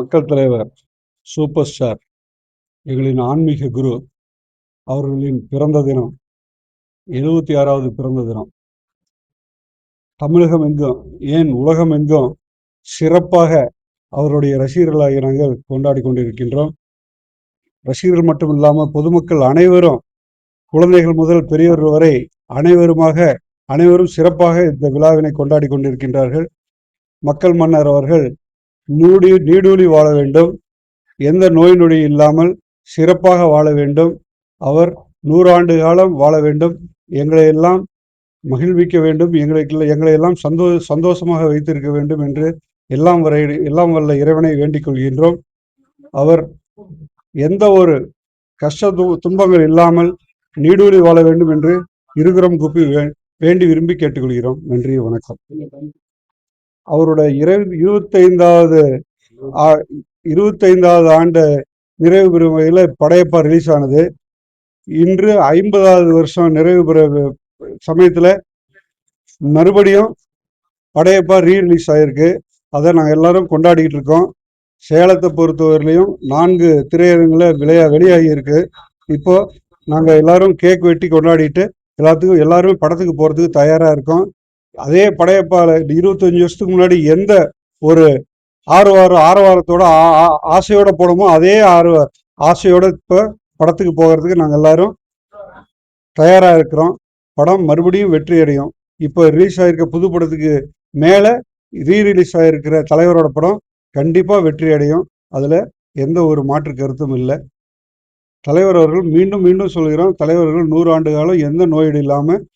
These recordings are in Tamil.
மக்கள் தலைவர் சூப்பர் ஸ்டார் எங்களின் ஆன்மீக குரு அவர்களின் பிறந்த தினம் எழுபத்தி ஆறாவது பிறந்த தினம். தமிழகம் எங்கும் ஏன் உலகம் எங்கும் சிறப்பாக அவருடைய ரசிகர்களாகிய நாங்கள் கொண்டாடி கொண்டிருக்கின்றோம். ரசிகர்கள் மட்டும் இல்லாமல் பொதுமக்கள் அனைவரும் குழந்தைகள் முதல் பெரியவர்கள் வரை அனைவருமாக அனைவரும் சிறப்பாக இந்த விழாவினை கொண்டாடி கொண்டிருக்கின்றார்கள். மக்கள் மன்னர் அவர்கள் நூடி நீடூழி வாழ வேண்டும். எந்த நோய் நொடி இல்லாமல் சிறப்பாக வாழ வேண்டும். அவர் நூறாண்டு காலம் வாழ வேண்டும். எங்களை எல்லாம் மகிழ்விக்க வேண்டும். எங்களுக்கு எங்களை எல்லாம் சந்தோ சந்தோஷமாக வைத்திருக்க வேண்டும் என்று எல்லாம் வரை எல்லாம் வல்ல இறைவனை வேண்டிக் கொள்கின்றோம். அவர் எந்த ஒரு கஷ்ட துன்பங்கள் இல்லாமல் நீடூழி வாழ வேண்டும் என்று இருகுறம் கூப்பி வே- வேண்டி விரும்பி கேட்டுக்கொள்கிறோம். நன்றி வணக்கம். அவரோட இரு இருபத்தைந்தாவது இருபத்தைந்தாவது ஆண்டு நிறைவு பெறும் வகையில் படையப்பா ரிலீஸ் ஆனது. இன்று ஐம்பதாவது வருஷம் நிறைவு பெற சமயத்தில் மறுபடியும் படையப்பா ரீ ரிலீஸ் ஆகிருக்கு அதை நாங்கள் எல்லாரும் கொண்டாடிக்கிட்டு இருக்கோம். சேலத்தை பொறுத்தவரையிலையும் நான்கு திரையரங்கில் விளையா வெளியாகி இருக்கு இப்போ நாங்கள் எல்லாரும் கேக் வெட்டி கொண்டாடிட்டு எல்லாத்துக்கும் எல்லாருமே படத்துக்கு போகிறதுக்கு தயாராக இருக்கோம். அதே படையப்பால இருபத்தஞ்சு வருஷத்துக்கு முன்னாடி எந்த ஒரு ஆர்வாரம் ஆரவாரத்தோட ஆ- ஆ- ஆசையோட போனோமோ அதே ஆர்வ ஆசையோட இப்போ படத்துக்கு போகிறதுக்கு நாங்கள் எல்லாரும் தயாராக இருக்கிறோம். படம் மறுபடியும் வெற்றி அடையும். இப்போ ரிலீஸ் ஆகிருக்க புது படத்துக்கு மேலே ரீ ரிலீஸ் ஆகிருக்கிற தலைவரோட படம் கண்டிப்பாக வெற்றி அடையும். அதில் எந்த ஒரு மாற்று கருத்தும் இல்லை. தலைவர் அவர்கள் மீண்டும் மீண்டும் சொல்கிறோம். தலைவர்கள் நூறு ஆண்டு காலம் எந்த நோயீடு இல்லாமல்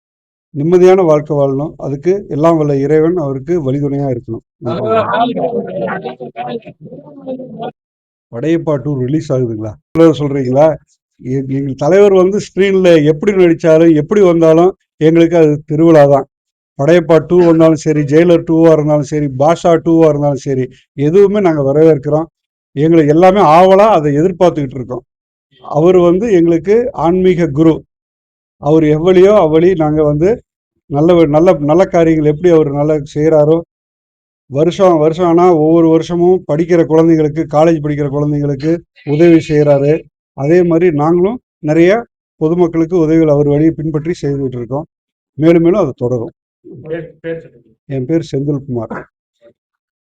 நிம்மதியான வாழ்க்கை வாழணும். அதுக்கு எல்லாம் வல்ல இறைவன் அவருக்கு வழிதுணையா இருக்கணும். படையப்பா டூ ரிலீஸ் ஆகுதுங்களா சொல்றீங்களா? எ- எங்கள் தலைவர் வந்து ஸ்க்ரீன்ல எப்படி நடிச்சாலும் எப்படி வந்தாலும் எங்களுக்கு அது திருவிழா தான். படையப்பா டூ வந்தாலும் சரி ஜெயிலர் டூவா இருந்தாலும் சரி பாஷா டூவா இருந்தாலும் சரி எதுவுமே நாங்கள் வரவேற்கிறோம். எங்களுக்கு எல்லாமே ஆவலா அதை எதிர்பார்த்துக்கிட்டு இருக்கோம். அவர் வந்து எங்களுக்கு ஆன்மீக குரு. அவர் எவ்வளியோ அவ்வளி நாங்கள் வந்து நல்ல நல்ல நல்ல காரியங்கள் எப்படி அவர் நல்லா செய்கிறாரோ வருஷம் வருஷம் ஆனால் ஒவ்வொரு வருஷமும் படிக்கிற குழந்தைங்களுக்கு காலேஜ் படிக்கிற குழந்தைங்களுக்கு உதவி செய்கிறாரு அதே மாதிரி நாங்களும் நிறைய பொதுமக்களுக்கு உதவிகள் அவர் வழியை பின்பற்றி செய்துட்டு இருக்கோம். மேலும் மேலும் அது தொடரும். என் பேர் செந்தில்குமார்.